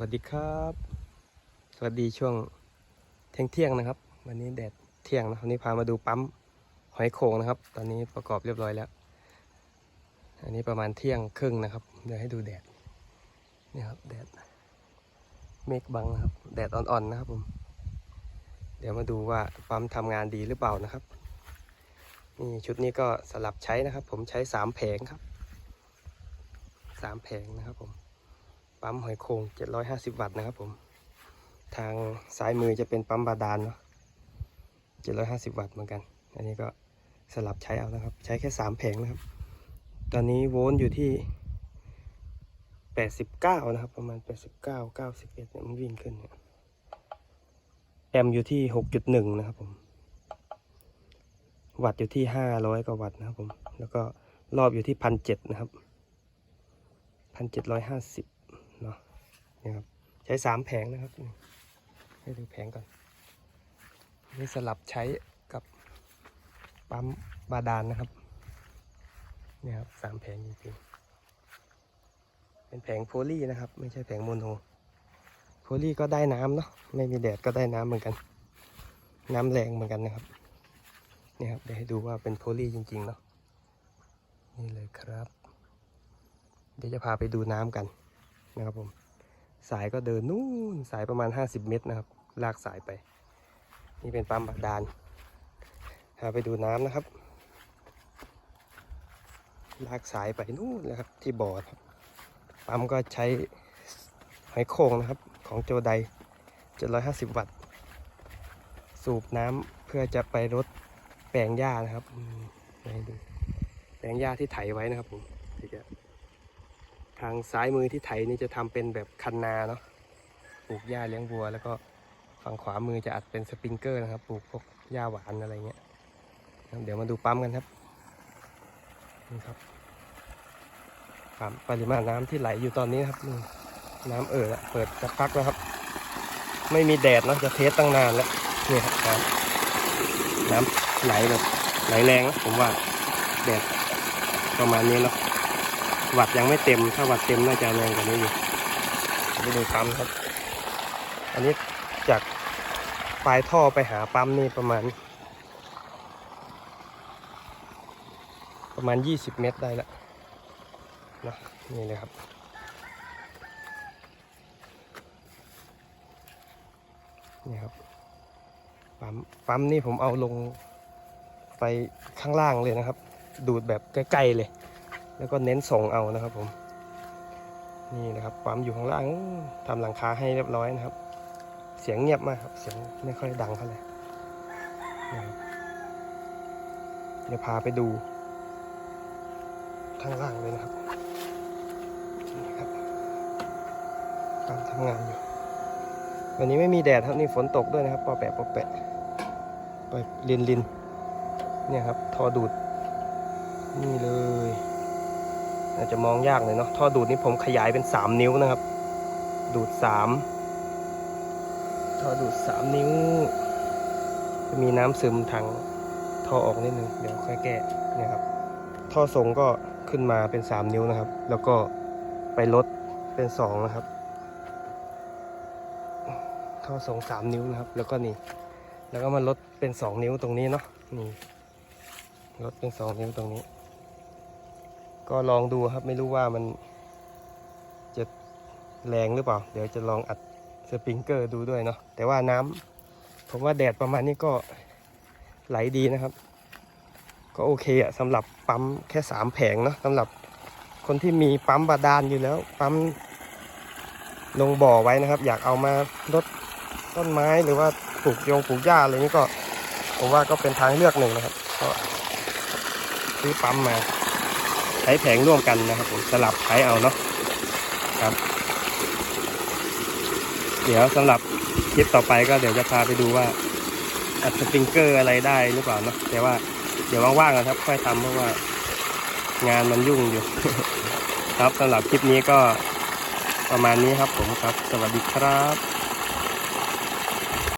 วัสดีครับ สวัสดีช่วงเที่ยงเที่ยงนะครับ วันนี้แดดเที่ยงนะวันนี้พามาดูปั๊มหอยโขงนะครับ ตอนนี้ประกอบเรียบร้อยแล้ว อันนี้ประมาณเที่ยงครึ่งนะครับ เดี๋ยวให้ดูแดดนี่ครับแดดเมฆบังนะครับ แดดอ่อนๆนะครับผม เดี๋ยวมาดูว่าปั๊มทำงานดีหรือเปล่านะครับนี่ชุดนี้ก็สลับใช้นะครับ ผมใช้สามแผงครับสามแผงนะครับผม ปั๊มหอยโขง750 วัตต์นะครับผม ทางซ้ายมือจะเป็นปั๊มบาดาลเนาะ750 วัตต์เหมือนกัน อันนี้ก็สลับใช้เอานะครับ ใช้แค่ 3 แผงนะครับ ตอนนี้โวลต์อยู่ที่ 89 นะครับ ประมาณ 89 91เนี่ยมันวิ่งขึ้นเนี่ยแอมป์อยู่ที่ 6.1 นะครับผม วัตต์อยู่ที่ 500 กว่าวัตต์นะครับผม แล้วก็รอบอยู่ที่ 1,700 นะครับ 1,750เนาะ นี่ครับใช้สามแผงนะครับให้ดูแผงก่อนนี่สลับใช้กับปั๊มบาดาลนะครับนี่ครับสามแผงจริงๆเป็นแผงโพลีนะครับ ไม่ใช่แผงโมโนโพลีก็ได้น้ำเนาะไม่มีแดดก็ได้น้ำเหมือนกัน น้ำแรงเหมือนกันนะครับนี่ครับเดี๋ยวให้ดูว่าเป็นโพลีจริงๆเนาะนี่เลยครับ เดี๋ยวจะพาไปดูน้ำกันนะครับผม สายก็เดินนู่นสายประมาณ 50 เมตรนะครับ ลากสายไป นี่เป็นปั๊มบาดาลพาไปดูน้ำนะครับ ลากสายไปนู่นนะครับที่บ่อครับปั๊มก็ใช้หอยโข่งนะครับ ของโจได750 วัตต์ สูบน้ำเพื่อจะไปรดแปลงหญ้านะครับให้ดูแปลงหญ้าที่ไถไว้นะครับผมางซ้ายมือที่ไถนี่จะทำเป็นแบบคันนาเนาะปลูกหญ้าเลี้ยงวัว แล้วก็ฝั่งขวามือจะอัดเป็นสปริงเกอร์นะครับ ปลูกพวกหญ้าหวานอะไรเงี้ยเดี๋ยวมาดูปั๊มกันครับนี่ครับปั๊มปริมาณน้ำที่ไหลอยู่ตอนนี้ครับน้ำเอ่อละเปิดสักพักแล้วครับ ไม่มีแดดเนาะจะเทสตั้งนานแล้วนี่ครับน้ำน้ำไหลแบบไหลแรงนะผมว่าแดดประมาณนี้เนาะ วัดยังไม่เต็ม ถ้าวัดเต็มน่าจะแรงกว่านี้อยู่ไปดูปั๊มครับ อันนี้จากปลายท่อไปหาปั๊มนี่ประมาณ ประมาณ 20 เมตรได้แล้วนะนี่เลยครับ นี่ครับ ปั๊ม ปั๊มนี่ผมเอาลงไปข้างล่างเลยนะครับ ดูดแบบใกล้ๆเลย แล้วก็เน้นส่งเอานะครับผม นี่นะครับปั๊มอยู่ข้างล่างทำหลังคาให้เรียบร้อยนะครับ เสียงเงียบมากครับเสียงไม่ค่อยดังเท่าไหร่นะครับเดี๋ยวพาไปดู ข้างล่างเลยนะครับนี่ครับปั๊มทำงานอยู่ วันนี้ไม่มีแดดครับนี่ฝนตกด้วยนะครับปอแปะปอแปะไปลินลินเนี่ยครับทอดูด นี่เลย อาจจะมองยากเลยเนาะท่อดูดนี่ผมขยายเป็นสามนิ้วนะครับ ดูดสามท่อดูดสามนิ้ว จะมีน้ำซึมทางท่อออกนิดนึงเดี๋ยวค่อยแก้เนี่ยครับ ท่อทรงก็ขึ้นมาเป็นสามนิ้วนะครับ แล้วก็ไปลดเป็นสองนะครับ ท่อทรงสามนิ้วนะครับ แล้วก็นี่ แล้วก็มาลดเป็นสองนิ้วตรงนี้เนาะนี่ลดเป็นสองนิ้วตรงนี้ ก็ลองดูครับไม่รู้ว่ามันจะแรงหรือเปล่า เดี๋ยวจะลองอัดสปริงเกอร์ดูด้วยเนาะแต่ว่าน้ำผมว่าแดดประมาณนี้ก็ไหลดีนะครับ ก็โอเคอะสำหรับปั๊มแค่สามแผงเนาะสำหรับคนที่มีปั๊มบาดาลอยู่แล้ว ปั๊มลงบ่อไว้นะครับ อยากเอามารดต้นไม้หรือว่าปลูกยงปลูกหญ้าอะไรนี้ก็ ผมว่าก็เป็นทางเลือกหนึ่งนะครับ ก็ซื้อปั๊มมา ใช้แผงร่วมกันนะครับผมสลับใช้เอาเนาะครับ เดี๋ยวสำหรับคลิปต่อไปก็เดี๋ยวจะพาไปดูว่าอัดสปริงเกอร์อะไรได้หรือเปล่าเนาะแต่ว่าเดี๋ยวว่างๆนะครับ ค่อยทำเพราะว่า งานมันยุ่งอยู่ ครับสำหรับคลิปนี้ก็ประมาณนี้ครับผมครับ สวัสดีครับ